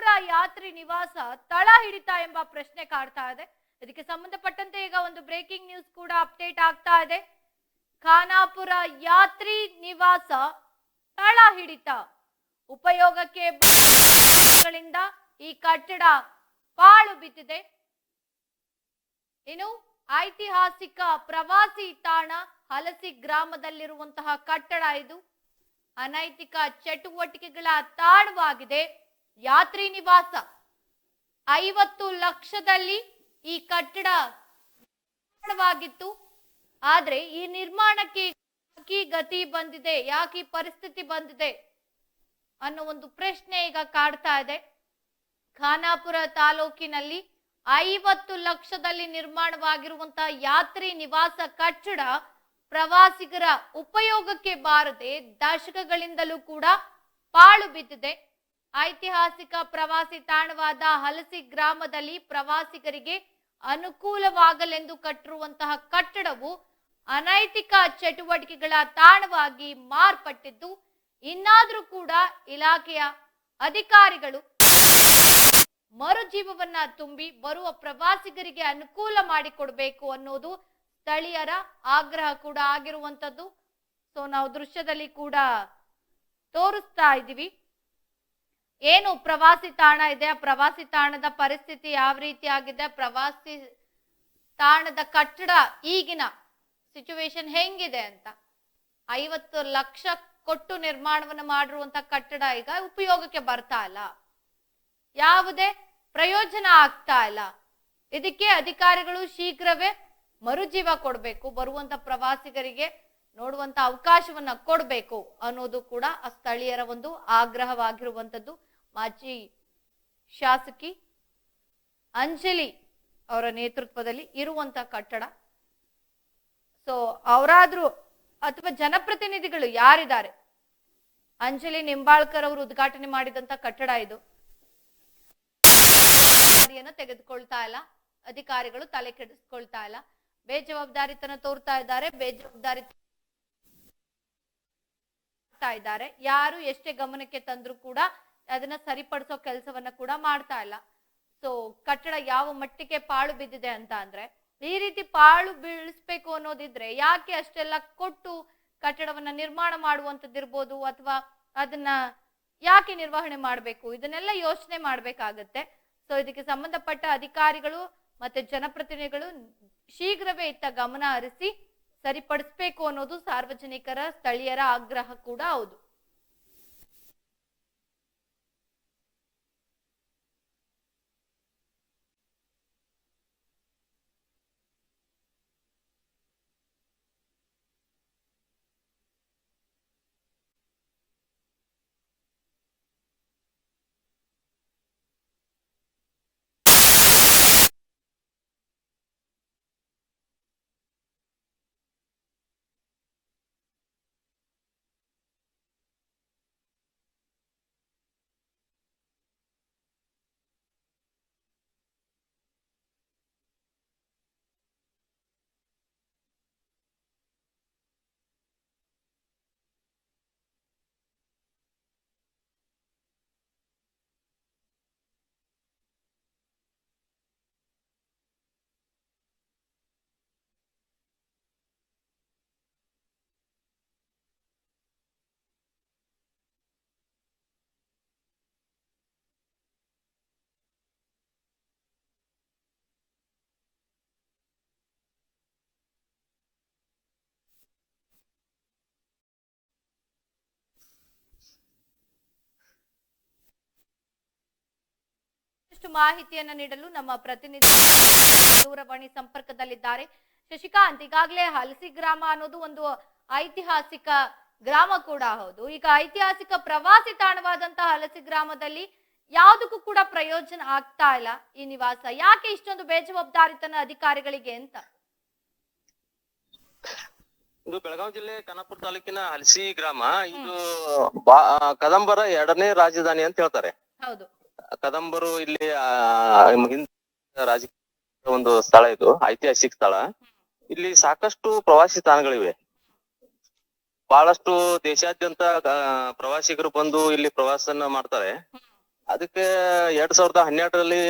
ಖಾನಾಪುರ ಯಾತ್ರಿ ನಿವಾಸ ತಳ ಹಿಡಿತ ಎಂಬ ಪ್ರಶ್ನೆ ಕಾಡ್ತಾ ಇದೆ. ಇದಕ್ಕೆ ಸಂಬಂಧಪಟ್ಟಂತೆ ಈಗ ಒಂದು ಬ್ರೇಕಿಂಗ್ ನ್ಯೂಸ್ ಕೂಡ ಅಪ್ಡೇಟ್ ಆಗ್ತಾ ಇದೆ. ಖಾನಾಪುರ ಯಾತ್ರಿ ನಿವಾಸ ತಳ ಹಿಡಿತ. ಉಪಯೋಗಕ್ಕೆ ಈ ಕಟ್ಟಡ ಪಾಳು ಬಿದ್ದಿದೆ. ಇನ್ನು ಐತಿಹಾಸಿಕ ಪ್ರವಾಸಿ ತಾಣ ಹಲಸಿ ಗ್ರಾಮದಲ್ಲಿರುವಂತಹ ಕಟ್ಟಡ ಇದು. ಅನೈತಿಕ ಚಟುವಟಿಕೆಗಳ ತಾಣವಾಗಿದೆ. ಯಾತ್ರಿ ನಿವಾಸ. ಐವತ್ತು ಲಕ್ಷದಲ್ಲಿ ಈ ಕಟ್ಟಡ ನಿರ್ಮಾಣವಾಗಿತ್ತು. ಆದ್ರೆ ಈ ನಿರ್ಮಾಣಕ್ಕೆ ಯಾಕೆ ಗತಿ ಬಂದಿದೆ, ಯಾಕೆ ಪರಿಸ್ಥಿತಿ ಬಂದಿದೆ ಅನ್ನೋ ಒಂದು ಪ್ರಶ್ನೆ ಈಗ ಕಾಡ್ತಾ ಇದೆ. ಖಾನಾಪುರ ತಾಲೂಕಿನಲ್ಲಿ ಐವತ್ತು ಲಕ್ಷದಲ್ಲಿ ನಿರ್ಮಾಣವಾಗಿರುವಂತ ಯಾತ್ರಿ ನಿವಾಸ ಕಟ್ಟಡ ಪ್ರವಾಸಿಗರ ಉಪಯೋಗಕ್ಕೆ ಬಾರದೆ ದಶಕಗಳಿಂದಲೂ ಕೂಡ ಪಾಳು ಬಿದ್ದಿದೆ. ಐತಿಹಾಸಿಕ ಪ್ರವಾಸಿ ತಾಣವಾದ ಹಲಸಿ ಗ್ರಾಮದಲ್ಲಿ ಪ್ರವಾಸಿಗರಿಗೆ ಅನುಕೂಲವಾಗಲೆಂದು ಕಟ್ಟಿರುವಂತಹ ಕಟ್ಟಡವು ಅನೈತಿಕ ಚಟುವಟಿಕೆಗಳ ತಾಣವಾಗಿ ಮಾರ್ಪಟ್ಟಿದ್ದು, ಇನ್ನಾದರೂ ಕೂಡ ಇಲಾಖೆಯ ಅಧಿಕಾರಿಗಳು ಮರುಜೀವವನ್ನ ತುಂಬಿ ಬರುವ ಪ್ರವಾಸಿಗರಿಗೆ ಅನುಕೂಲ ಮಾಡಿಕೊಡ್ಬೇಕು ಅನ್ನೋದು ಸ್ಥಳೀಯರ ಆಗ್ರಹ ಕೂಡ ಆಗಿರುವಂತದ್ದು ಸೊ ನಾವು ದೃಶ್ಯದಲ್ಲಿ ಕೂಡ ತೋರಿಸ್ತಾ ಇದ್ದೀವಿ. ಏನು ಪ್ರವಾಸಿ ತಾಣ ಇದೆ? ಆ ಪ್ರವಾಸಿ ತಾಣದ ಪರಿಸ್ಥಿತಿ ಯಾವ ರೀತಿ ಆಗಿದೆ ಪ್ರವಾಸಿ ತಾಣದ ಕಟ್ಟಡ ಈಗಿನ ಸಿಚುವೇಶನ್ ಹೆಂಗಿದೆ ಅಂತ. ಐವತ್ತು ಲಕ್ಷ ಕೊಟ್ಟು ನಿರ್ಮಾಣವನ್ನು ಮಾಡಿರುವಂತ ಕಟ್ಟಡ ಈಗ ಉಪಯೋಗಕ್ಕೆ ಬರ್ತಾ ಇಲ್ಲ. ಯಾವುದೇ ಪ್ರಯೋಜನ ಆಗ್ತಾ ಇಲ್ಲ. ಇದಕ್ಕೆ ಅಧಿಕಾರಿಗಳು ಶೀಘ್ರವೇ ಮರುಜೀವ ಕೊಡಬೇಕು. ಬರುವಂತ ಪ್ರವಾಸಿಗರಿಗೆ ನೋಡುವಂತ ಅವಕಾಶವನ್ನ ಕೊಡಬೇಕು ಅನ್ನೋದು ಕೂಡ ಆ ಸ್ಥಳೀಯರ ಒಂದು ಆಗ್ರಹವಾಗಿರುವಂತದ್ದು ಮಾಜಿ ಶಾಸಕಿ ಅಂಜಲಿ ಅವರ ನೇತೃತ್ವದಲ್ಲಿ ಇರುವಂತ ಕಟ್ಟಡ. ಸೊ ಅವರಾದ್ರೂ ಅಥವಾ ಜನಪ್ರತಿನಿಧಿಗಳು ಯಾರಿದ್ದಾರೆ? ಅಂಜಲಿ ನಿಂಬಾಳ್ಕರ್ ಅವರು ಉದ್ಘಾಟನೆ ಮಾಡಿದಂತ ಕಟ್ಟಡ ಇದು. ತೆಗೆದುಕೊಳ್ತಾ ಇಲ್ಲ. ಅಧಿಕಾರಿಗಳು ತಲೆ ಕೆಡಿಸ್ಕೊಳ್ತಾ ಇಲ್ಲ. ಬೇಜವಾಬ್ದಾರಿತನ ತೋರ್ತಾ ಇದ್ದಾರೆ. ಬೇಜವಾಬ್ದಾರಿ ಇದ್ದಾರೆ. ಯಾರು ಎಷ್ಟೇ ಗಮನಕ್ಕೆ ತಂದ್ರು ಕೂಡ ಅದನ್ನ ಸರಿಪಡಿಸೋ ಕೆಲಸವನ್ನ ಕೂಡ ಮಾಡ್ತಾ ಇಲ್ಲ. ಸೊ ಕಟ್ಟಡ ಯಾವ ಮಟ್ಟಿಗೆ ಪಾಳು ಬಿದ್ದಿದೆ ಅಂತ ಅಂದ್ರೆ, ಈ ರೀತಿ ಪಾಳು ಬೀಳಿಸ್ಬೇಕು ಅನ್ನೋದಿದ್ರೆ ಯಾಕೆ ಅಷ್ಟೆಲ್ಲ ಕೊಟ್ಟು ಕಟ್ಟಡವನ್ನ ನಿರ್ಮಾಣ ಮಾಡುವಂತದ್ದಿರ್ಬೋದು ಅಥವಾ ಅದನ್ನ ಯಾಕೆ ನಿರ್ವಹಣೆ ಮಾಡಬೇಕು? ಇದನ್ನೆಲ್ಲ ಯೋಚನೆ ಮಾಡಬೇಕಾಗತ್ತೆ. ಸೊ ಇದಕ್ಕೆ ಸಂಬಂಧಪಟ್ಟ ಅಧಿಕಾರಿಗಳು ಮತ್ತೆ ಜನಪ್ರತಿನಿಧಿಗಳು ಶೀಘ್ರವೇ ಇತ್ತ ಗಮನ ಹರಿಸಿ ಸರಿಪಡಿಸ್ಬೇಕು ಅನ್ನೋದು ಸಾರ್ವಜನಿಕರ ಸ್ಥಳೀಯರ ಆಗ್ರಹ ಕೂಡ ಹೌದು. ಇನ್ನಷ್ಟು ಮಾಹಿತಿಯನ್ನು ನೀಡಲು ನಮ್ಮ ಪ್ರತಿನಿಧಿ ದೂರವಾಣಿ ಸಂಪರ್ಕದಲ್ಲಿದ್ದಾರೆ. ಶಶಿಕಾಂತ್ ಈಗಾಗಲೇ ಹಲಸಿ ಗ್ರಾಮ ಅನ್ನೋದು ಒಂದು ಐತಿಹಾಸಿಕ ಗ್ರಾಮ ಕೂಡ ಹೌದು. ಈಗ ಐತಿಹಾಸಿಕ ಪ್ರವಾಸಿ ತಾಣವಾದಂತಹ ಹಲಸಿ ಗ್ರಾಮದಲ್ಲಿ ಯಾವುದಕ್ಕೂ ಕೂಡ ಪ್ರಯೋಜನ ಆಗ್ತಾ ಇಲ್ಲ ಈ ನಿವಾಸ. ಯಾಕೆ ಇಷ್ಟೊಂದು ಬೇಜವಾಬ್ದಾರಿತನ ಅಧಿಕಾರಿಗಳಿಗೆ ಅಂತ? ಇದು ಬೆಳಗಾವಿ ಜಿಲ್ಲೆ ಖಾನಾಪುರ ತಾಲೂಕಿನ ಹಲಸಿ ಗ್ರಾಮ. ಇದು ಬಾ- ಕದಂಬರ ಎರಡನೇ ರಾಜಧಾನಿ ಅಂತ ಹೇಳ್ತಾರೆ. ಹೌದು. ಕದಂಬರು ಇಲ್ಲಿ ಆ, ಹಿಂದೆ ರಾಜಕೀಯ ಒಂದು ಸ್ಥಳ ಇದು ಐತಿಹಾಸಿಕ ಸ್ಥಳ. ಇಲ್ಲಿ ಸಾಕಷ್ಟು ಪ್ರವಾಸಿ ತಾಣಗಳಿವೆ. ಬಹಳಷ್ಟು ದೇಶಾದ್ಯಂತ ಪ್ರವಾಸಿಗರು ಬಂದು ಇಲ್ಲಿ ಪ್ರವಾಸನ ಮಾಡ್ತಾರೆ. ಅದಕ್ಕೆ ಎರಡ್ ಸಾವಿರದ ಹನ್ನೆರಡರಲ್ಲಿ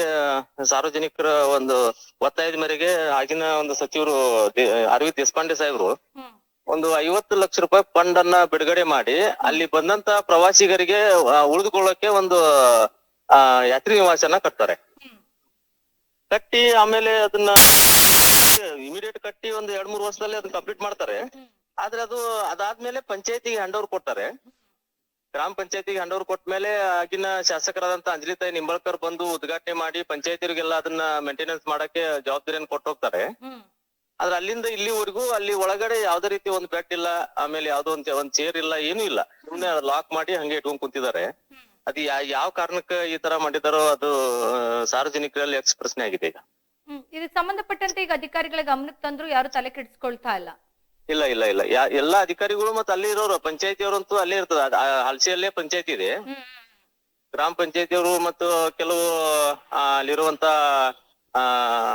ಸಾರ್ವಜನಿಕರ ಒಂದು ಒತ್ತಾಯದ ಮೇರೆಗೆ ಆಗಿನ ಒಂದು ಸಚಿವರು ಅರವಿಂದ್ ದೇಶಪಾಂಡೆ ಸಾಹೇಬರು ಒಂದು ಐವತ್ತು ಲಕ್ಷ ರೂಪಾಯಿ ಫಂಡ್ ಅನ್ನ ಬಿಡುಗಡೆ ಮಾಡಿ ಅಲ್ಲಿ ಬಂದಂತ ಪ್ರವಾಸಿಗರಿಗೆ ಉಳಿದುಕೊಳ್ಳೋಕೆ ಒಂದು ಆ, ಯಾತ್ರಿ ನಿವಾಸನ ಕಟ್ತಾರೆ. ಕಟ್ಟಿ ಆಮೇಲೆ ಅದನ್ನ ಇಮಿಡಿಯೇಟ್ ಕಟ್ಟಿ ಒಂದು ಎರಡ್ ಮೂರು ವರ್ಷದಲ್ಲಿ ಅದನ್ನ ಕಂಪ್ಲೀಟ್ ಮಾಡ್ತಾರೆ. ಆದ್ರೆ ಅದು ಅದಾದ್ಮೇಲೆ ಪಂಚಾಯತಿಗೆ ಹ್ಯಾಂಡ್ ಓವರ್ ಕೊಡ್ತಾರೆ. ಗ್ರಾಮ ಪಂಚಾಯತಿಗೆ ಹ್ಯಾಂಡ್ ಓವರ್ ಕೊಟ್ಮೇಲೆ ಆಗಿನ ಶಾಸಕರಾದಂತ ಅಂಜಲಿತಾಯಿ ನಿಂಬಳ್ಕರ್ ಬಂದು ಉದ್ಘಾಟನೆ ಮಾಡಿ ಪಂಚಾಯತಿಗೆಲ್ಲ ಅದನ್ನ ಮೇಂಟೆನೆನ್ಸ್ ಮಾಡಕ್ಕೆ ಜವಾಬ್ದಾರಿಯನ್ನು ಕೊಟ್ಟು ಹೋಗ್ತಾರೆ. ಆದ್ರೆ ಅಲ್ಲಿಂದ ಇಲ್ಲಿವರೆಗೂ ಅಲ್ಲಿ ಒಳಗಡೆ ಯಾವ್ದೇ ರೀತಿ ಒಂದು ಬೆಡ್ ಇಲ್ಲ, ಆಮೇಲೆ ಯಾವ್ದೋ ಒಂದ್ ಒಂದ್ ಚೇರ್ ಇಲ್ಲ, ಏನೂ ಇಲ್ಲ. ಸುಮ್ನೆ ಲಾಕ್ ಮಾಡಿ ಹಂಗೆ ಇಟ್ಕೊಂಡ್ ಕುಂತಿದ್ದಾರೆ. ಅದು ಯಾ- ಯಾವ ಕಾರಣಕ್ಕೆ ಈ ತರ ಮಾಡಿದಾರೋ ಅದು ಸಾರ್ವಜನಿಕರಲ್ಲಿ ಎಕ್ಸ್ ಪ್ರಶ್ನೆ ಆಗಿದೆ ಈಗ? ಹ್ಮ್ ಇದಕ್ಕೆ ಸಂಬಂಧಪಟ್ಟಂತೆ ಈಗ ಅಧಿಕಾರಿಗಳ ಗಮನಕ್ಕೆ ತಂದ್ರು ಯಾರು ತಲೆ ಕೆಡಿಸ್ಕೊಳ್ತಾ ಇಲ್ಲ. ಇಲ್ಲ ಇಲ್ಲ ಇಲ್ಲ. ಯಾ ಎಲ್ಲಾ ಅಧಿಕಾರಿಗಳು ಮತ್ತೆ ಅಲ್ಲಿ ಇರೋರು ಪಂಚಾಯತಿಯವರಂತೂ ಅಲ್ಲೇ ಇರ್ತದ. ಹಲಸಿಯಲ್ಲೇ ಪಂಚಾಯತಿ ಇದೆ. ಗ್ರಾಮ ಪಂಚಾಯತಿಯವರು ಮತ್ತು ಕೆಲವು ಆ, ಅಲ್ಲಿರುವಂತ ಆ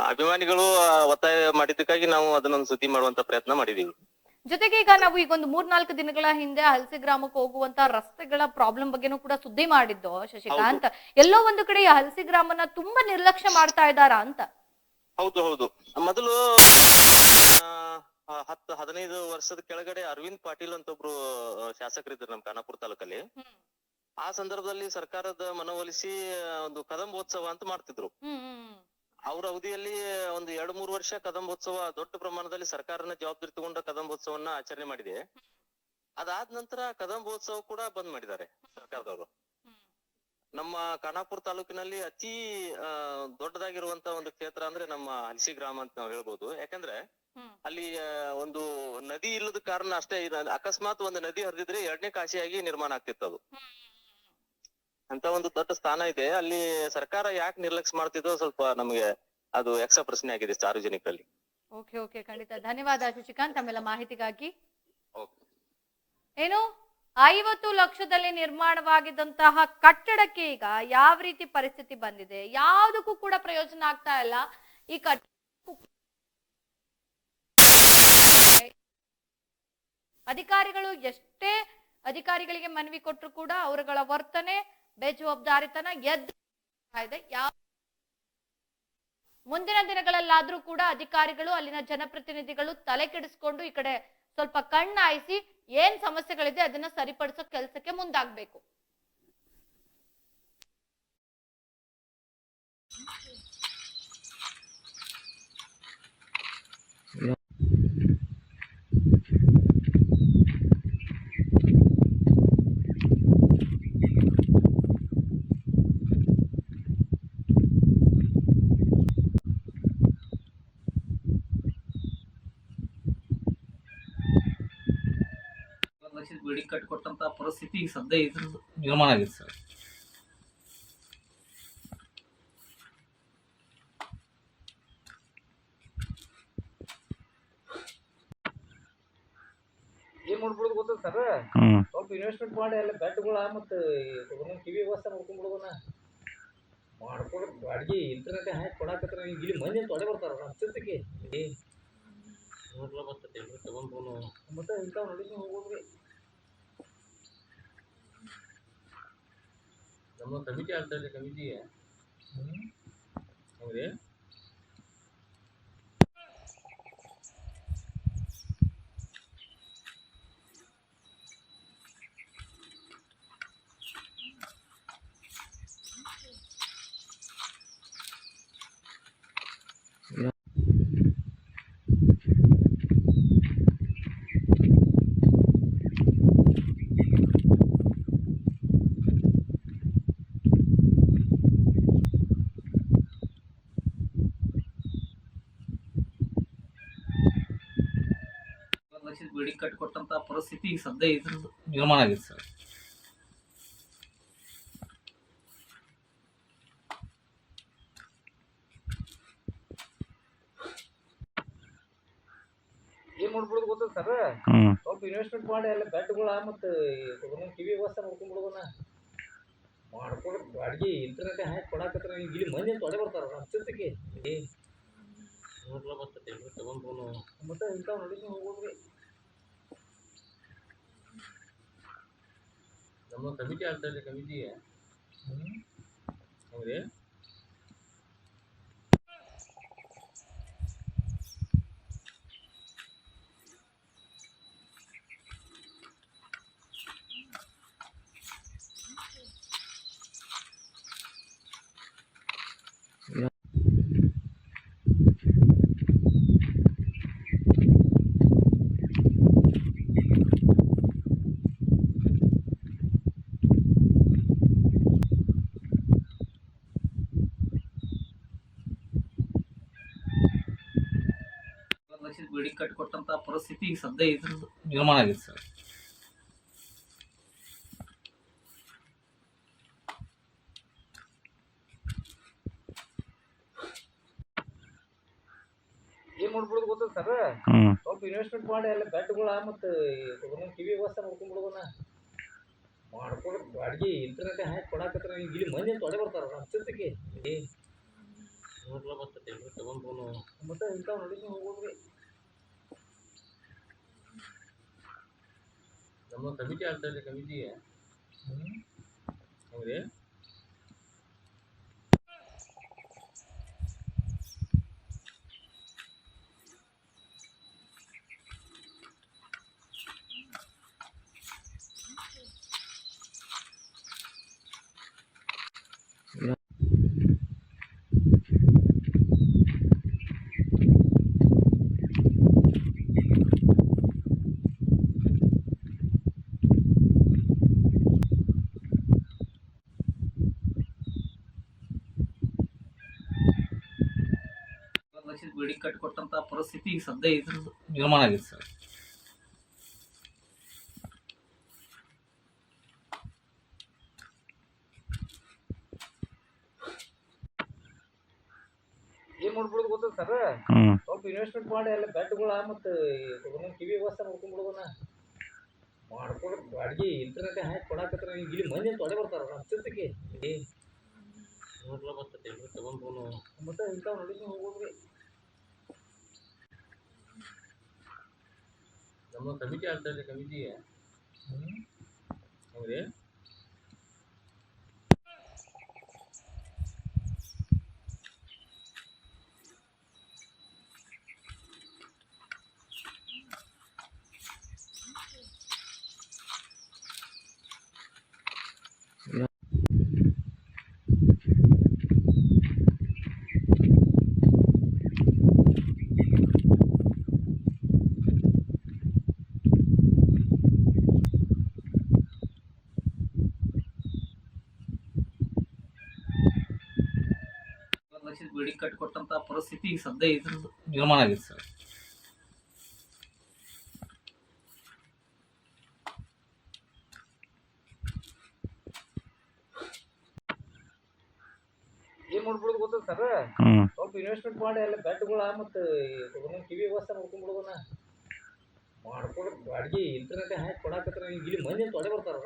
ಅಭಿಮಾನಿಗಳು ಆ, ಒತ್ತಾಯ ಮಾಡಿದ್ದಕ್ಕಾಗಿ ನಾವು ಅದನ್ನೊಂದು ಸುದ್ದಿ ಮಾಡುವಂತ ಪ್ರಯತ್ನ ಮಾಡಿದೀವಿ. ಜೊತೆಗೆ ಈಗ ನಾವು ಈಗ ಒಂದು ಮೂರ್ನಾಲ್ಕು ದಿನಗಳ ಹಿಂದೆ ಹಲಸೆ ಗ್ರಾಮಕ್ಕೆ ಹೋಗುವಂತ ರಸ್ತೆಗಳ ಪ್ರಾಬ್ಲಮ್ ಬಗ್ಗೆನೂ ಕೂಡ ಸುದ್ದಿ ಮಾಡಿದ್ದು ಶಶಿಕಾಂತ್. ಎಲ್ಲೋ ಒಂದು ಕಡೆ ಈ ಹಲಸೆ ಗ್ರಾಮನ ತುಂಬಾ ನಿರ್ಲಕ್ಷ್ಯ ಮಾಡ್ತಾ ಇದ್ದಾರ ಅಂತ? ಹೌದು ಹೌದು. ಮೊದಲು ಹತ್ತು ಹದಿನೈದು ವರ್ಷದ ಕೆಳಗಡೆ ಅರವಿಂದ್ ಪಾಟೀಲ್ ಅಂತ ಒಬ್ರು ಶಾಸಕರಿದ್ರು ನಮ್ ಖಾನಾಪುರ ತಾಲೂಕಲ್ಲಿ. ಆ ಸಂದರ್ಭದಲ್ಲಿ ಸರ್ಕಾರದ ಮನವೊಲಿಸಿ ಒಂದು ಕದಂಬೋತ್ಸವ ಅಂತ ಮಾಡ್ತಿದ್ರು. ಅವ್ರ ಅವಧಿಯಲ್ಲಿ ಒಂದು ಎರಡ್ ಮೂರು ವರ್ಷ ಕದಂಬೋತ್ಸವ ದೊಡ್ಡ ಪ್ರಮಾಣದಲ್ಲಿ ಸರ್ಕಾರನ ಜವಾಬ್ದಾರಿ ತಗೊಂಡ ಕದಂಬೋತ್ಸವನ್ನ ಆಚರಣೆ ಮಾಡಿದೆ. ಅದಾದ ನಂತರ ಕದಂಬೋತ್ಸವ ಕೂಡ ಬಂದ್ ಮಾಡಿದ್ದಾರೆ ಸರ್ಕಾರದವರು. ನಮ್ಮ ಖಾನಾಪುರ ತಾಲೂಕಿನಲ್ಲಿ ಅತಿ ದೊಡ್ಡದಾಗಿರುವಂತ ಒಂದು ಕ್ಷೇತ್ರ ಅಂದ್ರೆ ನಮ್ಮ ಹಲಸಿ ಗ್ರಾಮ ಅಂತ ನಾವು ಹೇಳ್ಬೋದು. ಯಾಕಂದ್ರೆ ಅಲ್ಲಿ ಒಂದು ನದಿ ಇಲ್ಲದ ಕಾರಣ ಅಷ್ಟೇ ಅಕಸ್ಮಾತ್ ಒಂದು ನದಿ ಹರಿದಿದ್ರೆ ಎರಡನೇ ಕಾಶಿಯಾಗಿ ನಿರ್ಮಾಣ ಆಗ್ತಿತ್ತು ಅದು. ಅಂತ ಒಂದು ದೊಡ್ಡ ಸ್ಥಾನ ಇದೆ. ಅಲ್ಲಿ ಸರ್ಕಾರ ಯಾಕೆ ನಿರ್ಲಕ್ಷ್ಯ ಮಾಡ್ತಿದ್ದೋ ಸ್ವಲ್ಪ ನಮಗೆ ಅದು ಯಕ್ಷ ಪ್ರಶ್ನೆ ಆಗಿದೆ ಸಾರ್ವಜನಿಕರಲ್ಲಿ. ಓಕೆ ಓಕೆ ಖಂಡಿತ. ಧನ್ಯವಾದ ಶಶಿಕಾಂತ್ ತಮ್ಮೆಲ್ಲ ಮಾಹಿತಿಗಾಗಿ. ಏನು? ಐವತ್ತು ಲಕ್ಷದಲ್ಲಿ ನಿರ್ಮಾಣವಾಗಿದ್ದಂತಹ ಕಟ್ಟಡಕ್ಕೆ ಈಗ ಯಾವ ರೀತಿ ಪರಿಸ್ಥಿತಿ ಬಂದಿದೆ? ಯಾವುದಕ್ಕೂ ಕೂಡ ಪ್ರಯೋಜನ ಆಗ್ತಾ ಇಲ್ಲ. ಈ ಕಟ್ಟ ಅಧಿಕಾರಿಗಳು ಎಷ್ಟೇ ಅಧಿಕಾರಿಗಳಿಗೆ ಮನವಿ ಕೊಟ್ಟರು ಕೂಡ ಅವರುಗಳ ವರ್ತನೆ ಬೇಜವಾಬ್ದಾರಿತನ ಎದ್ದು ಇದೆ. ಯಾವ ಮುಂದಿನ ದಿನಗಳಲ್ಲಾದ್ರೂ ಕೂಡ ಅಧಿಕಾರಿಗಳು, ಅಲ್ಲಿನ ಜನಪ್ರತಿನಿಧಿಗಳು ತಲೆ ಕೆಡಿಸ್ಕೊಂಡು ಈ ಕಡೆ ಸ್ವಲ್ಪ ಕಣ್ಣಾಯಿಸಿ ಏನ್ ಸಮಸ್ಯೆಗಳಿದೆ ಅದನ್ನ ಸರಿಪಡಿಸೋ ಕೆಲಸಕ್ಕೆ ಮುಂದಾಗ್ಬೇಕು ಒಂದು ಲಕ್ಷದ ಕೊಟ್ಟಂತ ಪರಿಸ್ಥಿತಿ ಈಗ ಸದ್ಯ ಇದ್ರ ನಿರ್ಮಾಣ ಆಗಿದೆ ಸರ್. ಏನ್ ಮಾಡ್ಬಿಡುದು ಗೊತ್ತ ಸರ್? ಸ್ವಲ್ಪ ಇನ್ವೆಸ್ಟ್ಮೆಂಟ್ ಮಾಡಿ ಎಲ್ಲ ಬೆಡ್ಗಳ ಮತ್ತು ಕಿವಿ ಟಿವಿ ವ್ಯವಸ್ಥೆ ಮಾಡ್ಕೊಂಡ್ಬಿಡೋದನ್ನ ಮಾಡ್ಕೊಡೋದು ಬಾಡಿಗೆ ಇಂಟರ್ನೆಟ್ ಹಾಕಿ ಕೊಡಾಕತ್ರ ಇಲ್ಲಿ ಮಂದಿ ತೊಡೆ ಬರ್ತಾರ ಚಿಂತಕ್ಕೆ ಮತ್ತೆ ಇಂಥವ್ ನೋಡಿ ಹೋಗೋದ್ರಿ. ನಮ್ಮ ಕಮಿಟಿ ಆಗ್ತಾ ಇದೆ ಕಮಿಟಿ ಹೌದೇ ಒಂದು ಲಕ್ಷದ ಬಿಲ್ಡಿಂಗ್ ಕಟ್ಟಿಕೊಟ್ಟಂತ ಪರಿಸ್ಥಿತಿ ಈಗ ಸದ್ಯ ಇದ್ರ ನಿರ್ಮಾಣ ಆಗಿದೆ ಸರ್ ಏನ್ ಮಾಡ್ಬಿಡುದು ಗೊತ್ತ ಸರ್ ಹ್ಮ್. ಸ್ವಲ್ಪ ಇನ್ವೆಸ್ಟ್ಮೆಂಟ್ ಮಾಡಿ ಎಲ್ಲ ಬೆಡ್ಗಳ ಮತ್ತೆ ಟಿವಿ ವ್ಯವಸ್ಥೆ ಮಾಡ್ಕೊಂಡ್ಬಿಡೋದನ್ನ ಮಾಡ್ಕೊಡೋದು ಅಡ್ಗೆ ಇಂಟರ್ನೆಟ್ ಹಾಕಿ ಕೊಡಾಕತ್ರ ಇಲ್ಲಿ ಮಂದಿ ತೊಡೆ ಬರ್ತಾರ ನಮ್ಮ ಚಿಂತಕ್ಕೆ ನೋಡ್ಲ ಬರ್ತದೆ ತಗೊಂಡ್ರು ಮತ್ತೆ ಇಂಥವ್ ನಡಿಸ್ಕೊಂಡು ಹೋಗೋದ್ರಿ हम लोग कभी डालते थे कभी दिए ಬಿಲ್ಡಿಂಗ್ ಪರಿಸ್ಥಿತಿ ಈಗ ಸದ್ಯ ಇದ್ರ ನಿರ್ಮಾಣ ಆಗಿದೆ ಸರ್. ಏನ್ ಮಾಡ್ಬಿಡುದು ಗೊತ್ತ ಸರ್? ಸ್ವಲ್ಪ ಇನ್ವೆಸ್ಟ್ಮೆಂಟ್ ಮಾಡಿ ಎಲ್ಲ ಬೆಡ್ಗಳ ಮತ್ತೆ ಕಿವಿ ವ್ಯವಸ್ಥೆ ಮಾಡ್ಕೊಂಡ್ಬಿಡೋಣ ಮಾಡ್ಕೊಂಡು ಬಾಡಿಗೆ ಇಂಟರ್ನೆಟ್ ಹಾಕಿ ಕೊಡಾಕತ್ರ ಇಲ್ಲಿ ಮಂದಿ ತೊಡೆ ಬರ್ತಾರ ಏ. ನೋಡ್ಲ ಎಲ್ರು ತಗೊಂಡ್ರು. ಮತ್ತೆ ಇಂಥವ್ ನಡಿಸ್ಕೊಂಡು ಹೋಗೋದ್ರಿ ನಮ್ಮ ಕಮಿಟಿ ಆಗ್ತದೆ ಕಮಿಟಿ ಹೌದ್ರಿ ಇಪ್ಪತ್ತು ಲಕ್ಷದ ಬಿಲ್ಡಿಂಗ್ ಕಟ್ಟಿಕೊಟ್ಟಂತ ಪರಿಸ್ಥಿತಿ ಈಗ ಸದ್ಯ ಇದ್ರ ನಿರ್ಮಾಣ ಆಗಿದೆ ಸರ್ ಏನ್ ಮಾಡ್ಬಿಡುದು ಗೊತ್ತ ಸರ್ ಸ್ವಲ್ಪ ಇನ್ವೆಸ್ಟ್ಮೆಂಟ್ ಮಾಡಿ ಎಲ್ಲ ಬೆಟ್ಗಳ ಮತ್ತೆ ಕಿವಿ ವ್ಯವಸ್ಥೆ ಮಾಡ್ಕೊಂಡ್ಬಿಡೋಣ ಮಾಡ್ಕೊಂಡು ಅಡ್ಗೆ ಇಂಟರ್ನೆಟ್ ಹಾಕಿ ಕೊಡಾಕತ್ರ ಇಲ್ಲಿ ಮಂದಿ ತೊಡೆ ಬರ್ತಾರ ಏ ನೋಡ್ಲ ತಗೊಂಡ್ರು. ಮತ್ತೆ ಇಂಥವ್ ನೋಡಿ ಹೋಗೋದ್ರಿ ನಮ್ಮ ಕಮಿಟಿ ಆಗ್ತದೆ ಕಮಿಟಿ ಹೌದ್ರಿ ಲಕ್ಷದ ಕೊಟ್ಟಂತ ಪರಿಸ್ಥಿತಿ ಸದ್ಯ ಇದ್ರದ್ದು. ನಿರ್ಮಾಣ ಆಗಿದೆ ಸರ್. ಏನ್ ಮಾಡ್ಬಿಡುದು ಗೊತ್ತ ಸರ್? ಸ್ವಲ್ಪ ಇನ್ವೆಸ್ಟ್ಮೆಂಟ್ ಮಾಡಿ ಅಲ್ಲಿ ಬೆಡ್ಗಳ ಮತ್ತೆ ಕಿವಿ ವ್ಯವಸ್ಥೆ ಮಾಡ್ಕೊಂಡ್ಬಿಡೋಣ ಮಾಡ್ಕೊಂಡು ಅಡ್ಗೆ ಇಂಟರ್ನೆಟ್ ಹಾಕಿ ಕೊಡಾಕತ್ರ ಇಲ್ಲಿ ಮಂದಿ ತೊಡೆ ಬರ್ತಾರ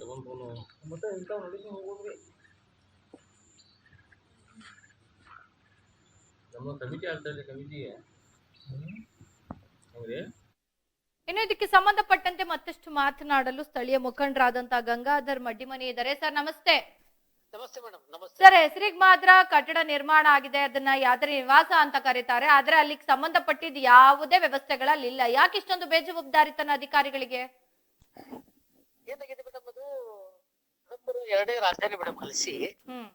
ತಗೊಂಡ್ರು. ಮತ್ತೆ ಇಂಥವ್ ನಡಿಸ್ಕೊಂಡು ಹೋಗೋದ್ರಿ. ನಮ್ಮ ಕಮಿಟಿ ಇನ್ನು ಇದಕ್ಕೆ ಸಂಬಂಧಪಟ್ಟಂತೆ ಮತ್ತಷ್ಟು ಮಾತನಾಡಲು ಸ್ಥಳೀಯ ಮುಖಂಡರಾದಂತಹ ಗಂಗಾಧರ್ ಮಡ್ಡಿಮನಿ ಇದ್ದಾರೆ. ಸರ್ ನಮಸ್ತೆ. ನಮಸ್ತೆ ಮೇಡಮ್ ನಮಸ್ತೆ. ಸರ್ ಹೆಸರಿಗೆ ಮಾತ್ರ ಕಟ್ಟಡ ನಿರ್ಮಾಣ ಆಗಿದೆ ಅದನ್ನ ಯಾತ್ರೆ ನಿವಾಸ ಅಂತ ಕರೀತಾರೆ. ಆದ್ರೆ ಅಲ್ಲಿಗೆ ಸಂಬಂಧಪಟ್ಟಿದ್ದು ಯಾವುದೇ ವ್ಯವಸ್ಥೆಗಳಲ್ಲಿ ಇಲ್ಲ. ಯಾಕೆ ಇಷ್ಟೊಂದು ಬೇಜವಾಬ್ದಾರಿತನ ಅಧಿಕಾರಿಗಳಿಗೆ? ಏನಾಗಿದೆ ಮೇಡಮ್ ಅದು? ನಮ್ಮರು ಎರಡೇ ರಾಜಧಾನಿ ಮೇಡಮ್ ಕಲಿಸಿ ಹ್ಮ್.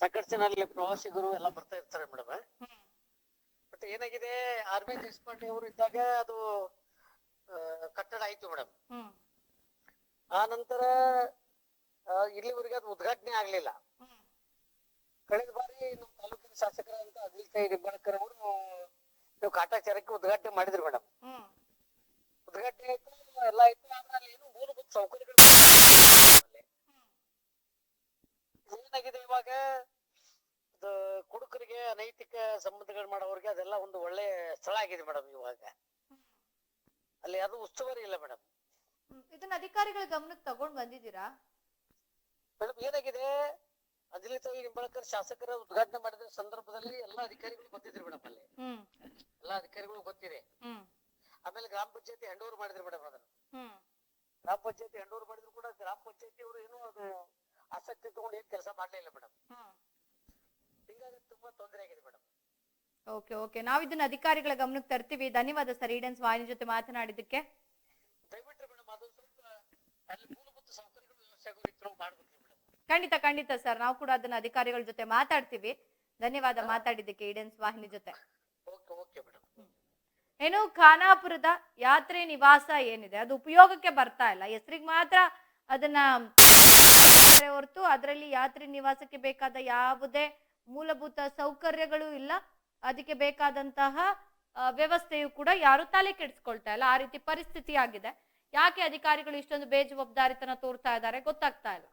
ಸಾಕಷ್ಟು ಜನ ಅಲ್ಲಿ ಪ್ರವಾಸಿಗರು ಎಲ್ಲ ಬರ್ತಾ ಇರ್ತಾರೆ ಮೇಡಮ್. ಬಟ್ ಏನಾಗಿದೆ ಆರ್ಮಿ ದೇಶಪಾಂಡೆ ಅವರು ಇದ್ದಾಗ ಅದು ಕಟ್ಟಡ ಆಯ್ತು ಮೇಡಮ್ ಆ ನಂತರ ಇಲ್ಲಿವರೆಗೆ ಅದು ಉದ್ಘಾಟನೆ ಆಗ್ಲಿಲ್ಲ ಕಳೆದ ಬಾರಿ ನಮ್ಮ ತಾಲೂಕಿನ ಶಾಸಕರಾದಂತ ಅನಿಲ್ ಕೈ ರಿಬ್ಬಣಕರ್ ಅವರು ನೀವು ಕಾಟಾಚಾರಕ್ಕೆ ಉದ್ಘಾಟನೆ ಮಾಡಿದ್ರು ಮೇಡಮ್ ಉದ್ಘಾಟನೆ ಆಯ್ತು, ಎಲ್ಲ ಆಯ್ತು, ಆದ್ರೆ ಅಲ್ಲಿ ಏನು ಮೂಲಭೂತ ಸೌಕರ್ಯಗಳು. ಏನಾಗಿದೆ ಇವಾಗ. ಅದು ಕುಡುಕರಿಗೆ ಅನೈತಿಕ ಸಂಬಂಧಗಳು ಮಾಡೋರಿಗೆ ಅದೆಲ್ಲ ಒಂದು ಒಳ್ಳೆ ಸ್ಥಳ ಆಗಿದೆ ಮೇಡಮ್ ಇವಾಗ. ಅಲ್ಲಿ ಅದು ಉಸ್ತುವಾರಿ ಇಲ್ಲ ಮೇಡಮ್. ಇದನ್ನ ಅಧಿಕಾರಿಗಳ ಗಮನಕ್ಕೆ ತಗೊಂಡ್ ಬಂದಿದ್ದೀರಾ? ಮೇಡಮ್ ಏನಾಗಿದೆ? ಅದಿಲಿತ ನಿಂಬಳಕರ್ ಶಾಸಕರ ಉದ್ಘಾಟನೆ ಮಾಡಿದ ಸಂದರ್ಭದಲ್ಲಿ ಎಲ್ಲಾ ಅಧಿಕಾರಿಗಳು ಗೊತ್ತಿದ್ರು ಮೇಡಮ್ ಅಲ್ಲಿ. ಎಲ್ಲಾ ಅಧಿಕಾರಿಗಳು ಗೊತ್ತಿದೆ. ಆಮೇಲೆ ಗ್ರಾಮ ಪಂಚಾಯತಿ ಹ್ಯಾಂಡ್ ಓವರ್ ಮಾಡಿದ್ರು ಮೇಡಮ್ ಅದನ್ನ. ಗ್ರಾಮ ಪಂಚಾಯತಿ ಹ್ಯಾಂಡ್ ಓವರ್ ಮಾಡಿದ್ರು ಕೂಡ ಗ್ರಾಮ ಪಂಚಾಯತಿ ಅವರು ಏನು ಅದು ಆಸಕ್ತಿ ತಗೊಂಡು ಏನ್ ಕೆಲಸ ಮಾಡ್ಲಿಲ್ಲ ಮೇಡಮ್. ಹಿಂಗಾಗಿ ತುಂಬಾ ತೊಂದರೆ ಆಗಿದೆ ಮೇಡಮ್. Okay okay. ನಾವು ಇದನ್ನ ಅಧಿಕಾರಿಗಳ ಗಮನಕ್ಕೆ ತರ್ತೀವಿ. ಧನ್ಯವಾದ ಸರ್ ಈಡನ್ಸ್ ವಾಹಿನಿ ಜೊತೆ ಮಾತನಾಡಿದ್ದಕ್ಕೆ. ದಯವಿಟ್ಟು ಮೇಡಮ್ ಅದು ಸ್ವಲ್ಪ ಅಲ್ಲಿ ಮೂಲಭೂತ ಸೌಕರ್ಯಗಳು ವ್ಯವಸ್ಥೆ ಆಗೋದಕ್ಕೆ ಮಾಡ್ಬೇಕ್ರಿ ಮೇಡಮ್. ಖಂಡಿತ ಖಂಡಿತ ಸರ್. ನಾವು ಕೂಡ ಅದನ್ನ ಅಧಿಕಾರಿಗಳ ಜೊತೆ ಮಾತಾಡ್ತೀವಿ. ಧನ್ಯವಾದ ಮಾತಾಡಿದ್ದಕ್ಕೆ ಈಡನ್ಸ್ ವಾಹಿನಿ ಜೊತೆ. ಏನು ಖಾನಾಪುರದ ಯಾತ್ರೆ ನಿವಾಸ ಏನಿದೆ? ಅದು ಉಪಯೋಗಕ್ಕೆ ಬರ್ತಾ ಇಲ್ಲ. ಹೆಸರಿಗೆ ಮಾತ್ರ ಅದನ್ನ ಹೊರತು ಅದರಲ್ಲಿ ಯಾತ್ರಿ ನಿವಾಸಕ್ಕೆ ಬೇಕಾದ ಯಾವುದೇ ಮೂಲಭೂತ ಸೌಕರ್ಯಗಳು ಇಲ್ಲ. ಅದಕ್ಕೆ ಬೇಕಾದಂತಹ ವ್ಯವಸ್ಥೆಯು ಕೂಡ ಯಾರು ತಲೆ ಕೆಡಿಸ್ಕೊಳ್ತಾ ಇಲ್ಲ. ಆ ರೀತಿ ಪರಿಸ್ಥಿತಿ ಆಗಿದೆ ಯಾಕೆ ಅಧಿಕಾರಿಗಳು ಇಷ್ಟೊಂದು ಬೇಜವಾಬ್ದಾರಿತನ ತೋರ್ತಾ ಇದ್ದಾರೆ ಗೊತ್ತಾಗ್ತಾ ಇಲ್ಲ.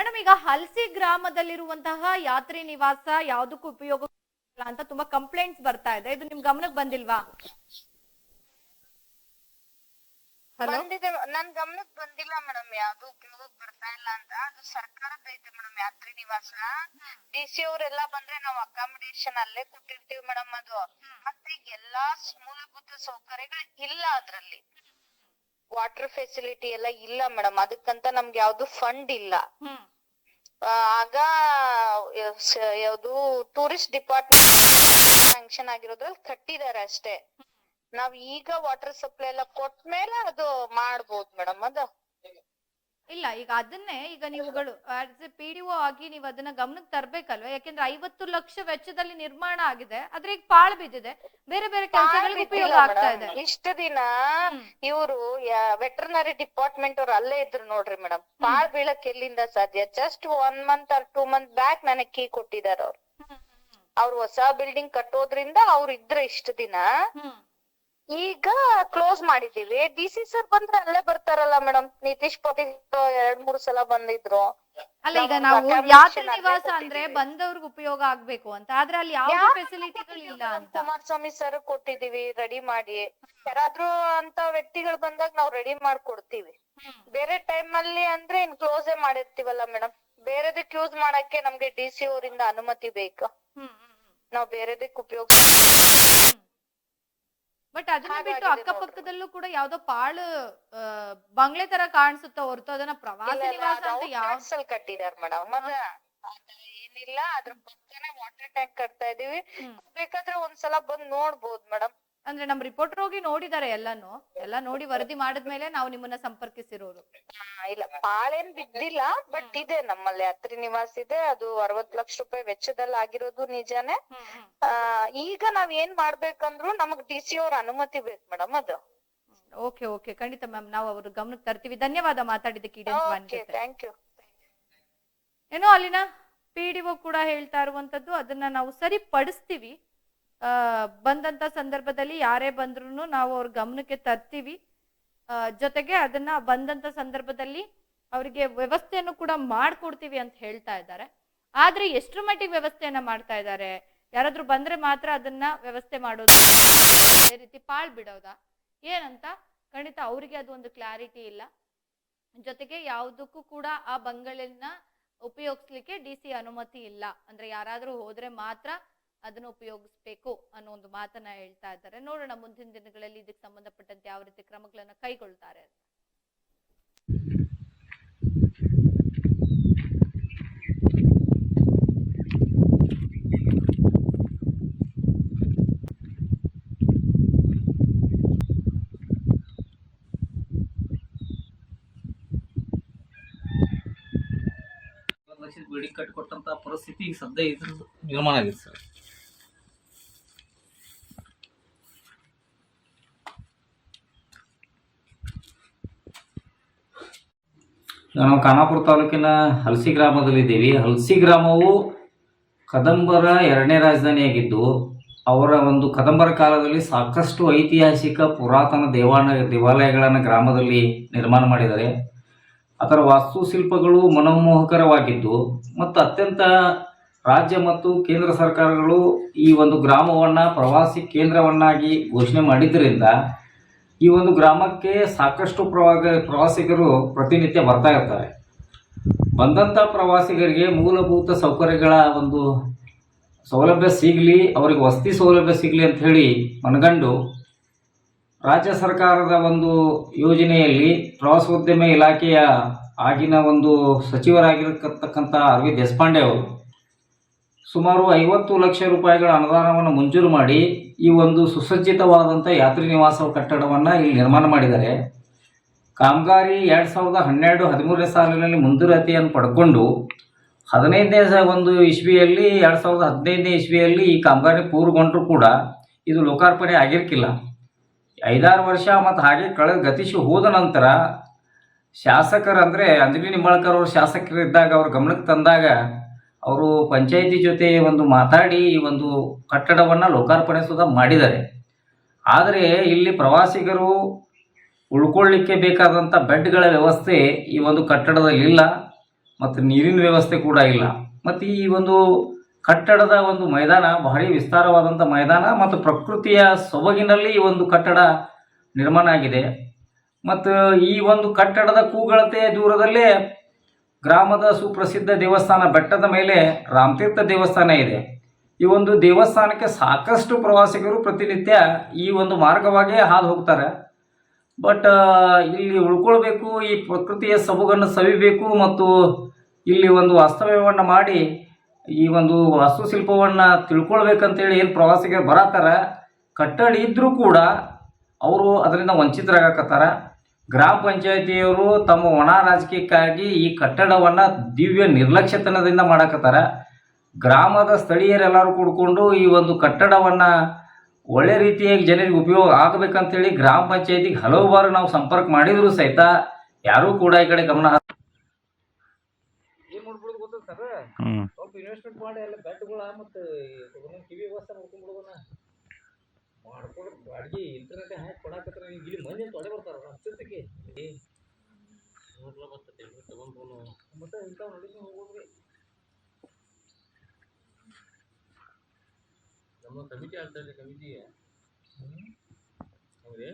ಮೇಡಮ್ ಈಗ ಹಲ್ಸಿ ಗ್ರಾಮದಲ್ಲಿರುವಂತಹ ಯಾತ್ರಿ ನಿವಾಸ ಯಾವ್ದಕ್ಕೂ ಉಪಯೋಗ ಅಂತ ತುಂಬಾ ಕಂಪ್ಲೇಂಟ್ಸ್ ಬರ್ತಾ ಇದೆ. ಇದು ನಿಮ್ ಗಮನಕ್ಕೆ ಬಂದಿಲ್ವಾ? ಬಂದಿದೆ. ನನ್ ಗಮನಕ್ ಬಂದಿಲ್ಲ ಮೇಡಮ್ ಯಾವ್ದು ಉಪಯೋಗಕ್ಕೆ ಬರ್ತಾ ಇಲ್ಲ ಅಂತ. ಅದು ಸರ್ಕಾರದ ಐತೆ ಮೇಡಮ್ ಯಾತ್ರಿ ನಿವಾಸ. ಡಿ ಸಿ ಅವ್ರೆಲ್ಲಾ ಬಂದ್ರೆ ನಾವ್ ಅಕಾಮಿಡೇಷನ್ ಅಲ್ಲೇ ಕೊಟ್ಟಿರ್ತೀವಿ ಮೇಡಮ್ ಅದು. ಮತ್ತೆ ಎಲ್ಲಾ ಮೂಲಭೂತ ಸೌಕರ್ಯಗಳು ಇಲ್ಲ ಅದ್ರಲ್ಲಿ. ವಾಟರ್ ಫೆಸಿಲಿಟಿ ಎಲ್ಲ ಇಲ್ಲ ಮೇಡಮ್. ಅದಕ್ಕಂತ ನಮ್ಗೆ ಯಾವ್ದು ಫಂಡ್ ಇಲ್ಲ. ಆಗ ಯಾವ್ದು ಟೂರಿಸ್ಟ್ ಡಿಪಾರ್ಟ್ಮೆಂಟ್ ಸ್ಯಾಂಕ್ಷನ್ ಆಗಿರೋದ್ರಲ್ಲಿ ಕಟ್ಟಿದಾರೆ ಅಷ್ಟೇ. ನಾವ್ ಈಗ ವಾಟರ್ ಸಪ್ಲೈ ಎಲ್ಲ ಕೊಟ್ಮೇಲೆ ಅದು ಮಾಡ್ಬೋದು ಮೇಡಮ್ ಅದು. ಇಲ್ಲ ಈಗ ಅದನ್ನೇ ಈಗ ನೀವುಗಳು ಪಿ ಡಿ ಒ ಆಗಿ ನೀವು ಅದನ್ನ ಗಮನಕ್ಕೆ ತರ್ಬೇಕಲ್ವಾ? ಯಾಕೆಂದ್ರೆ ಐವತ್ತು ಲಕ್ಷ ವೆಚ್ಚದಲ್ಲಿ ನಿರ್ಮಾಣ ಆಗಿದೆ ಆದ್ರೆ ಈಗ ಪಾಳು ಬಿದ್ದಿದೆ. ಬೇರೆ ಬೇರೆ ಕೆಲಸಗಳಿಗೆ ಉಪಯೋಗ ಆಗ್ತಾ ಇದೆ. ಇಷ್ಟ ದಿನ. ಇವರು ವೆಟರ್ನರಿ ಡಿಪಾರ್ಟ್ಮೆಂಟ್ ಅವ್ರು ಅಲ್ಲೇ ಇದ್ರು ನೋಡ್ರಿ ಮೇಡಮ್. ಪಾಳ್ ಬೀಳಕ್ ಎಲ್ಲಿಂದ ಸಾಧ್ಯ? Just one month or two month back ನನಗೆ ಕೀ ಕೊಟ್ಟಿದ್ದಾರೆ ಅವ್ರು. ಅವ್ರು ಹೊಸ ಬಿಲ್ಡಿಂಗ್ ಕಟ್ಟೋದ್ರಿಂದ ಅವ್ರು ಇದ್ರೆ ಇಷ್ಟ ದಿನ. ಈಗ ಕ್ಲೋಸ್ ಮಾಡಿದೀವಿ ಡಿ ಸಿ ಸರ್ ಬಂದ್ರೆ ಅಲ್ಲೇ ಬರ್ತಾರಲ್ಲ ಮೇಡಮ್ ನಿತೀಶ್ ಪಾಟೀಲ್ ಎರಡ್ ಮೂರ್ ಸಲ ಬಂದಿದ್ರು. ಅಲ್ಲ ಈಗ ನಾವು ಯಾತ್ರಿ ನಿವಾಸ ಅಂದ್ರೆ ಬಂದವ್ರಿಗೆ ಉಪಯೋಗ ಆಗ್ಬೇಕು ಅಂತ. ಆದ್ರೆ ಅಲ್ಲಿ ಯಾವ ಫೆಸಿಲಿಟಿಗಳು ಇಲ್ಲ ಅಂತ. ಕುಮಾರಸ್ವಾಮಿ ಸರ್ ಕೊಟ್ಟಿದೀವಿ ರೆಡಿ ಮಾಡಿ. ಯಾರಾದ್ರೂ ಅಂತ ವ್ಯಕ್ತಿಗಳು ಬಂದಾಗ ನಾವ್ ರೆಡಿ ಮಾಡ್ಕೊಡ್ತೀವಿ. ಬೇರೆ ಟೈಮ್ ಅಲ್ಲಿ ಅಂದ್ರೆ ಇನ್ ಕ್ಲೋಸೇ ಮಾಡಿರ್ತೀವಲ್ಲ ಮೇಡಮ್ ಬೇರೆದಕ್ ಯೂಸ್ ಮಾಡಕ್ಕೆ ನಮ್ಗೆ ಡಿ ಸಿ ಅವರಿಂದ ಅನುಮತಿ ಬೇಕು. ನಾವ್ ಬೇರೆದಕ್ ಉಪಯೋಗ ಬಟ್ ಅದನ್ನ ಬಿಟ್ಟು ಅಕ್ಕಪಕ್ಕದಲ್ಲೂ ಕೂಡ ಯಾವ್ದೋ ಪಾಳು ಬಂಗ್ಲೆ ತರ ಕಾಣಿಸುತ್ತ ಹೊರತು ಅದನ್ನ ಪ್ರವಾಸಿ ನಿವಾಸ ಅಂತ ಯಾವ ಕಟ್ಟಿದಾರ ಮೇಡಮ್ ಏನಿಲ್ಲ ಅದ್ರ ಪಕ್ಕನೆ ವಾಟರ್ ಟ್ಯಾಂಕ್ ಕಟ್ತಾ ಇದೀವಿ. ಬೇಕಾದ್ರೆ ಒಂದ್ಸಲ ಬಂದ್ ನೋಡ್ಬೋದು ಮೇಡಮ್ ಅಂದ್ರೆ ನಮ್ ರಿಪೋರ್ಟರ್ ಹೋಗಿ ನೋಡಿದಾರೆ ಎಲ್ಲಾನು ಎಲ್ಲ ನೋಡಿ ವರದಿ ಮಾಡಿದ್ಮೇಲೆ ನಾವು ನಿಮ್ಮನ್ನ ಸಂಪರ್ಕಿಸಿರೋರು ಇಲ್ಲ ಪಾಳೇನ್ ಬಿದ್ದಿಲ್ಲ ಬಟ್ ಇದೆ ನಮ್ಮಲ್ಲಿ ಅತ್ರಿ ನಿವಾಸ ಇದೆ ಅದು ಅರವತ್ ಲಕ್ಷ ರೂಪಾಯಿ ವೆಚ್ಚದಲ್ಲಿ ಆಗಿರೋದು ನಿಜಾನೇ. ಆ ಈಗ ನಾವ್ ಏನ್ ಮಾಡ್ಬೇಕಂದ್ರು ನಮಗ್ ಡಿ ಸಿ ಅವ್ರ ಅನುಮತಿ ಬೇಕು ಮೇಡಮ್ ಅದು. ಓಕೆ ಓಕೆ ಖಂಡಿತ ಮ್ಯಾಮ್ ನಾವು ಅವ್ರ ಗಮನಕ್ಕೆ ತರ್ತೀವಿ. ಧನ್ಯವಾದ ಮಾತಾಡಿದ್ದಕ್ಕೆ ಈಡೇನ್ ಸ್ವಾಮಿ ಓಕೆ ಜೊತೆ. ಥ್ಯಾಂಕ್ ಯು ಏನೋ ಅಲ್ಲಿನ ಪಿ ಡಿ ಒ ಕೂಡ ಹೇಳ್ತಾ ಇರುವಂತದ್ದು ಅದನ್ನ ನಾವು ಸರಿಪಡಿಸ್ತೀವಿ. ಬಂದಂತ ಸಂದರ್ಭದಲ್ಲಿ ಯಾರೇ ಬಂದ್ರು ನಾವು ಅವ್ರ ಗಮನಕ್ಕೆ ತರ್ತೀವಿ. ಜೊತೆಗೆ ಅದನ್ನ ಬಂದಂತ ಸಂದರ್ಭದಲ್ಲಿ ಅವರಿಗೆ ವ್ಯವಸ್ಥೆಯನ್ನು ಕೂಡ ಮಾಡ್ಕೊಡ್ತೀವಿ ಅಂತ ಹೇಳ್ತಾ ಇದ್ದಾರೆ. ಆದ್ರೆ ಎಷ್ಟ್ರ ಮಟ್ಟಿಗೆ ವ್ಯವಸ್ಥೆಯನ್ನ ಮಾಡ್ತಾ ಇದ್ದಾರೆ? ಯಾರಾದ್ರೂ ಬಂದ್ರೆ ಮಾತ್ರ ಅದನ್ನ ವ್ಯವಸ್ಥೆ ಮಾಡೋದು ಅದೇ ರೀತಿ ಪಾಳ್ ಬಿಡೋದಾ? ಏನಂತ ಖಂಡಿತ ಅವರಿಗೆ ಅದು ಒಂದು ಕ್ಲಾರಿಟಿ ಇಲ್ಲ. ಜೊತೆಗೆ ಯಾವುದಕ್ಕೂ ಕೂಡ ಆ ಬಂಗಳಿನ ಉಪಯೋಗಿಸ್ಲಿಕ್ಕೆ ಡಿ ಸಿ ಅನುಮತಿ ಇಲ್ಲ. ಅಂದ್ರೆ ಯಾರಾದ್ರೂ ಹೋದ್ರೆ ಮಾತ್ರ ಅದನ್ನ ಉಪಯೋಗಿಸ್ಬೇಕು ಅನ್ನೋ ಒಂದು ಮಾತನ್ನ ಹೇಳ್ತಾ ಇದ್ದಾರೆ ನೋಡೋಣ ಮುಂದಿನ ದಿನಗಳಲ್ಲಿ ಇದಕ್ಕೆ ಸಂಬಂಧಪಟ್ಟಂತೆ ಯಾವ ರೀತಿ ಕ್ರಮಗಳನ್ನ ಕೈಗೊಳ್ತಾರೆ ಅಂತ. ಬಿಲ್ಡಿಂಗ್ ಕಟ್ಟಿಕೊಟ್ಟಂತ ಪರಿಸ್ಥಿತಿ ಸದ್ಯ ಇದ್ರ ನಿರ್ಮಾಣ ಆಗಿದೆ ಸರ್ ನಾವು ಖಾನಾಪುರ ತಾಲೂಕಿನ ಹಲಸಿ ಗ್ರಾಮದಲ್ಲಿದ್ದೀವಿ. ಹಲಸಿ ಗ್ರಾಮವು ಕದಂಬರ ಎರಡನೇ ರಾಜಧಾನಿಯಾಗಿದ್ದು, ಅವರ ಒಂದು ಕದಂಬರ ಕಾಲದಲ್ಲಿ ಸಾಕಷ್ಟು ಐತಿಹಾಸಿಕ ಪುರಾತನ ದೇವಾನ, ದೇವಾಲಯಗಳನ್ನು ಗ್ರಾಮದಲ್ಲಿ ನಿರ್ಮಾಣ ಮಾಡಿದ್ದಾರೆ. ಅದರ ವಾಸ್ತುಶಿಲ್ಪಗಳು ಮನಮೋಹಕರವಾಗಿದ್ದು, ಮತ್ತು ಅತ್ಯಂತ ರಾಜ್ಯ ಮತ್ತು ಕೇಂದ್ರ ಸರ್ಕಾರಗಳು ಈ ಒಂದು ಗ್ರಾಮವನ್ನು ಪ್ರವಾಸಿ ಕೇಂದ್ರವನ್ನಾಗಿ ಘೋಷಣೆ ಮಾಡಿದ್ದರಿಂದ ಈ ಒಂದು ಗ್ರಾಮಕ್ಕೆ ಸಾಕಷ್ಟು ಪ್ರವಾಗ ಪ್ರವಾಸಿಗರು ಪ್ರತಿನಿತ್ಯ ಬರ್ತಾ ಇರ್ತಾರೆ. ಬಂದಂಥ ಪ್ರವಾಸಿಗರಿಗೆ ಮೂಲಭೂತ ಸೌಕರ್ಯಗಳ ಒಂದು ಸೌಲಭ್ಯ ಸಿಗಲಿ, ಅವರಿಗೆ ವಸತಿ ಸೌಲಭ್ಯ ಸಿಗಲಿ ಅಂತ ಹೇಳಿ ಮನಗಂಡು ರಾಜ್ಯ ಸರ್ಕಾರದ ಒಂದು ಯೋಜನೆಯಲ್ಲಿ ಪ್ರವಾಸೋದ್ಯಮ ಇಲಾಖೆಯ ಆಗಿನ ಒಂದು ಸಚಿವರಾಗಿರತಕ್ಕಂಥ ಅರವಿಂದ್ ದೇಶಪಾಂಡೆ ಅವರು ಸುಮಾರು ಐವತ್ತು ಲಕ್ಷ ರೂಪಾಯಿಗಳ ಅನುದಾನವನ್ನು ಮಂಜೂರು ಮಾಡಿ ಈ ಒಂದು ಸುಸಜ್ಜಿತವಾದಂಥ ಯಾತ್ರಿ ನಿವಾಸ ಕಟ್ಟಡವನ್ನು ಇಲ್ಲಿ ನಿರ್ಮಾಣ ಮಾಡಿದ್ದಾರೆ. ಕಾಮಗಾರಿ ಎರಡು ಸಾವಿರದ ಹನ್ನೆರಡು ಹದಿಮೂರನೇ ಸಾಲಿನಲ್ಲಿ ಮುಂದುವರತೆಯನ್ನು ಪಡ್ಕೊಂಡು ಹದಿನೈದನೇ ಸ- ಒಂದು ಇಸ್ವಿಯಲ್ಲಿ, ಎರಡು ಸಾವಿರದ ಹದಿನೈದನೇ ಇಸ್ವಿಯಲ್ಲಿ ಈ ಕಾಮಗಾರಿ ಪೂರ್ಣಗೊಂಡ್ರೂ ಕೂಡ ಇದು ಲೋಕಾರ್ಪಣೆ ಆಗಿರ್ಕಿಲ್ಲ. ಐದಾರು ವರ್ಷ ಮತ್ತು ಹಾಗೆ ಕಳೆದ ಗತಿಸಿ ಹೋದ ನಂತರ ಶಾಸಕರಂದರೆ ಅಂಜಲಿ ನಿಂಬಾಳ್ಕರ್ ಅವರು ಶಾಸಕರಿದ್ದಾಗ ಅವ್ರ ಗಮನಕ್ಕೆ ತಂದಾಗ ಅವರು ಪಂಚಾಯಿತಿ ಜೊತೆ ಒಂದು ಮಾತಾಡಿ ಈ ಒಂದು ಕಟ್ಟಡವನ್ನು ಲೋಕಾರ್ಪಣೆ ಸುದ ಮಾಡಿದ್ದಾರೆ. ಆದರೆ ಇಲ್ಲಿ ಪ್ರವಾಸಿಗರು ಉಳ್ಕೊಳ್ಳಿಕ್ಕೆ ಬೇಕಾದಂಥ ಬೆಡ್ಗಳ ವ್ಯವಸ್ಥೆ ಈ ಒಂದು ಕಟ್ಟಡದಲ್ಲಿ ಇಲ್ಲ, ಮತ್ತು ನೀರಿನ ವ್ಯವಸ್ಥೆ ಕೂಡ ಇಲ್ಲ. ಮತ್ತು ಈ ಒಂದು ಕಟ್ಟಡದ ಒಂದು ಮೈದಾನ, ಭಾರಿ ವಿಸ್ತಾರವಾದಂಥ ಮೈದಾನ ಮತ್ತು ಪ್ರಕೃತಿಯ ಸೊಬಗಿನಲ್ಲಿ ಈ ಒಂದು ಕಟ್ಟಡ ನಿರ್ಮಾಣ ಆಗಿದೆ. ಮತ್ತು ಈ ಒಂದು ಕಟ್ಟಡದ ಕೂಗಳತೆ ದೂರದಲ್ಲೇ ಗ್ರಾಮದ ಸುಪ್ರಸಿದ್ಧ ದೇವಸ್ಥಾನ ಬೆಟ್ಟದ ಮೇಲೆ ರಾಮತೀರ್ಥ ದೇವಸ್ಥಾನ ಇದೆ. ಈ ಒಂದು ದೇವಸ್ಥಾನಕ್ಕೆ ಸಾಕಷ್ಟು ಪ್ರವಾಸಿಗರು ಪ್ರತಿನಿತ್ಯ ಈ ಒಂದು ಮಾರ್ಗವಾಗಿ ಹಾದು ಹೋಗ್ತಾರೆ. ಬಟ್ ಇಲ್ಲಿ ಉಳ್ಕೊಳ್ಬೇಕು, ಈ ಪ್ರಕೃತಿಯ ಸೊಬಗನ್ನು ಸವಿಬೇಕು ಮತ್ತು ಇಲ್ಲಿ ಒಂದು ವಾಸ್ತವ್ಯವನ್ನು ಮಾಡಿ ಈ ಒಂದು ವಾಸ್ತುಶಿಲ್ಪವನ್ನು ತಿಳ್ಕೊಳ್ಬೇಕಂತೇಳಿ ಏನು ಪ್ರವಾಸಿಗರು ಬರತ್ತಾರ, ಕಟ್ಟಡ ಇದ್ದರೂ ಕೂಡ ಅವರು ಅದರಿಂದ ವಂಚಿತರಾಗಕತ್ತಾರ. ಗ್ರಾಮ ಪಂಚಾಯತಿಯವರು ತಮ್ಮ ಒಣ ರಾಜಕೀಯಕ್ಕಾಗಿ ಈ ಕಟ್ಟಡವನ್ನು ದಿವ್ಯ ನಿರ್ಲಕ್ಷ್ಯತನದಿಂದ ಮಾಡಕತ್ತಾರ. ಗ್ರಾಮದ ಸ್ಥಳೀಯರೆಲ್ಲರೂ ಕೂಡ್ಕೊಂಡು ಈ ಒಂದು ಕಟ್ಟಡವನ್ನು ಒಳ್ಳೆ ರೀತಿಯಾಗಿ ಜನರಿಗೆ ಉಪಯೋಗ ಆಗಬೇಕಂತೇಳಿ ಗ್ರಾಮ ಪಂಚಾಯತಿಗೆ ಹಲವು ಬಾರಿ ನಾವು ಸಂಪರ್ಕ ಮಾಡಿದ್ರು ಸಹಿತ ಯಾರೂ ಕೂಡ ಈ ಕಡೆ ಗಮನ ಇನ್ವೆಸ್ಟ್ಮೆಂಟ್ ಮಾಡಿ ಎಲ್ಲ ಬೆಟ್ಟಗಳ ಮತ್ತು ಕಿವಿ ವ್ಯವಸ್ಥೆ ಮಾಡ್ಕೊಂಡ್ಬಿಡೋದನ್ನ ಮಾಡ್ಕೊಂಡು ಬಾಡಿಗೆ ಇಂಟರ್ನೆಟ್ ಹಾಕಿ ಕೊಡಾಕತ್ರ ಇಲ್ಲಿ ಮಂದಿ ತೊಡೆ ಬರ್ತಾರ ಏ ನೋಡ್ಲ ಬರ್ತೈತೆ ಎಲ್ರು ತಗೊಂಡ್ರು ಮತ್ತೆ ಇಂಥ ನಡಿಸ್ಕೊಂಡು ಹೋಗೋದ್ರಿ ನಮ್ಮ ಕಮಿಟಿ ಆಗ್ತಾ ಇದೆ ಕಮಿಟಿ. ಹೌದೇ